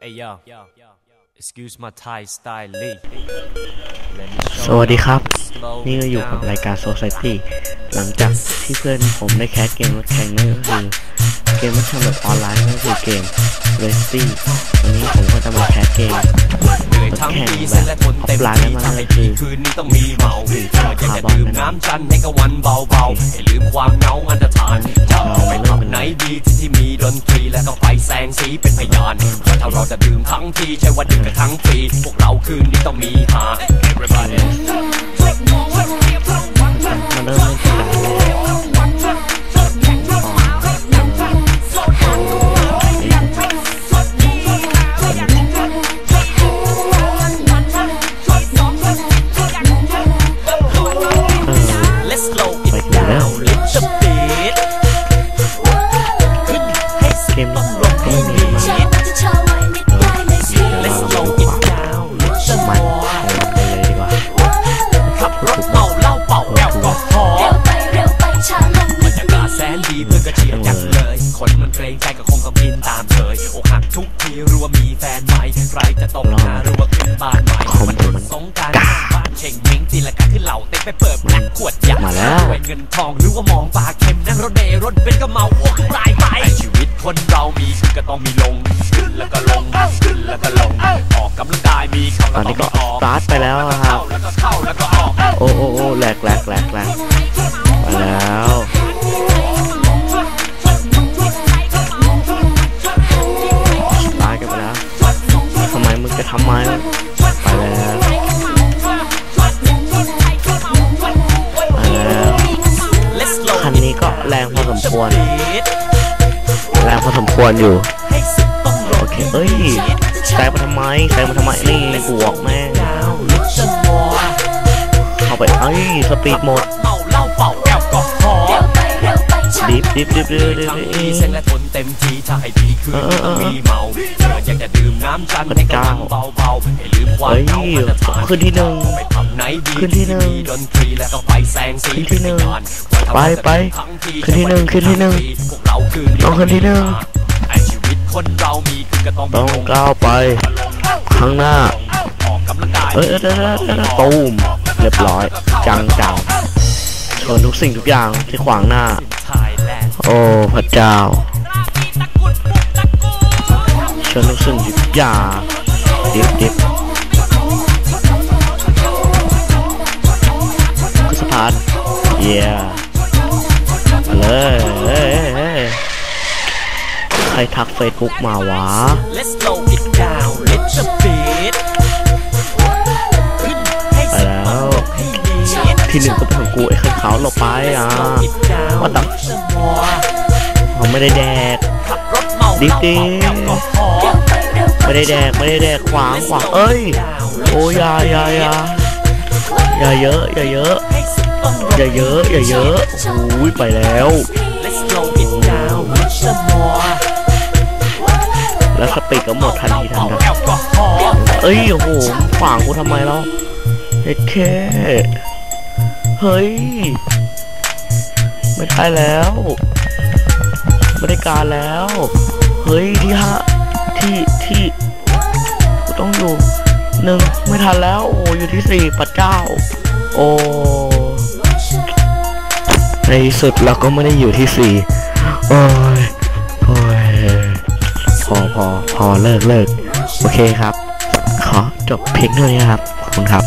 Hey yo, excuse my Thai style, Lee. สวัสดีครับ นี่ก็อยู่กับรายการ Society หลังจากที่เพื่อนผมได้แคสเกมรถแข่งนั่นก็คือ เกมรถแข่งแบบออนไลน์นั่นก็คือเกม r a c i n g วันนี้ผมก็จะมาแคสเกมเหนื่อย ทั้งปีเส้นและทนเต็มที่ถ้าให้ดีคืนนี้ต้องมีเมาเธออยากจะดื่มน้ำจันทร์ให้กับวันเบาๆให้ลืมความเหงาอันตรธานจะไปทำไหนดีที่ที่มีดนตรีและก็ไฟแสงสีเป็นพยานว่าถ้าเราจะดื่มทั้งทีใช่ว่าดื่มกันทั้งปีพวกเราคืนนี้ต้องมีหา Everybody มาเริ่ม little bit ขึ้นใเงินทองหรือว่ามองปลาเค็มนั่งรถเมล์รถเป็นก็เมาอ้วกรายไปชีวิตคนเรามีขึ้นก็ต้องมีลงขึ้นแล้วก็ลงขึ้นแล้วก็ลงออกกำลังกายมีเข้าตอนนี้ก็ต้องมีออกสตาร์ทไปแล้วอะครับเข้าแล้วก็เข้าแล้วก็ออกโอ้โอ้โอ้แหลกแหลกแหลกแหลกไปแล้วตายกันไปแล้วทำไมมึงจะทำไมไปแล้วไปแล้ว ก็แรงพอสมควร it แรงพอสมควรอยู่ให้สุดต้องลงโอเค เอ้ยแซงมาทำไมแซงมาทำไม นี่บวกแม่งดาวลิชมอร์เข้าไป เอ้ย สปีดหมดเมาเหล้าเป่าแอลกอฮอล์ดิฟดิฟดิฟดิฟดิฟทั้งดิที่ฟเส้นและทนเต็มที่ถ้าให้ดีคืนนี้ต้องมีเมาเธออยากจะดื่มน้ำจันทร์ให้กับมันเบาๆให้ลืมความเหงาอันตรธานขึ้นที่หนึ่งไปทำไหนดีขึ้นที่หนึ่งมีดนตรีและก็ไฟแสงสีขึ้นที่หนึ่งเป็นพยาน ไปไปขึ้นที่หนึ่งขึ้นที่หนึ่งพวกเราคืนต้องขึ้นที่หนึ่งไอชีวิตคนเรามีคือก็ต้องมีต้องลงก้าวไปข้างหน้าออกกำลังกายเอ้ยเอ้ยเอ้ยเอ้ยเอ้ยตูมเรียบร้อย จังจังชนทุกสิ่งทุกอย่างที่ขวางหน้า โอ้พระเจ้าชนทุกสิ่งทุกอย่างดิฟดิฟขึ้นสะพานเย้ รทักเฟซบุ๊กมาวะ Let's slow it down little bit ขึ้นให้ไปสุดแล้วให้ดีที่หนึ่งก็เป็นของกูไอ้ขันขาวหลบไปอะ Slow it down ว่าแต่ little more ผมไม่ได้แดกขับรถเมาดิ๊เหกล้าดิ๊กเป่าแอลกอฮอล์ไม่ได้แดกไม่ได้แดกขวางขวางเอ้ยโอ้ยอยาอยาอยาอย่าเยอะอย่าเยอะให้สุดต้องลงอย่าเยอะอย่าเยอะโอ้ยไปแล้ว Let's slow it down little more แล้วสปีด ก็หมดทันทีทันใดแอลกอฮอล์เอ้ยโอ้โหขวางกูทำไมแล้วเฮ็ดแค่เฮ้ย ไม่ได้แล้ว ไม่ได้การแล้ว เฮ้ยที่ห้าที่ที่กูต้องอยู่หนึ่งไม่ทันแล้วโอ้อยู่ที่สี่พระเจ้า โอ้ในสุดเราก็ไม่ได้อยู่ที่สี่โอ้ย พอพอพอเลิกเลิกโอเคครับ ขอจบเพลงเท่านี้นะครับ ขอบคุณครับ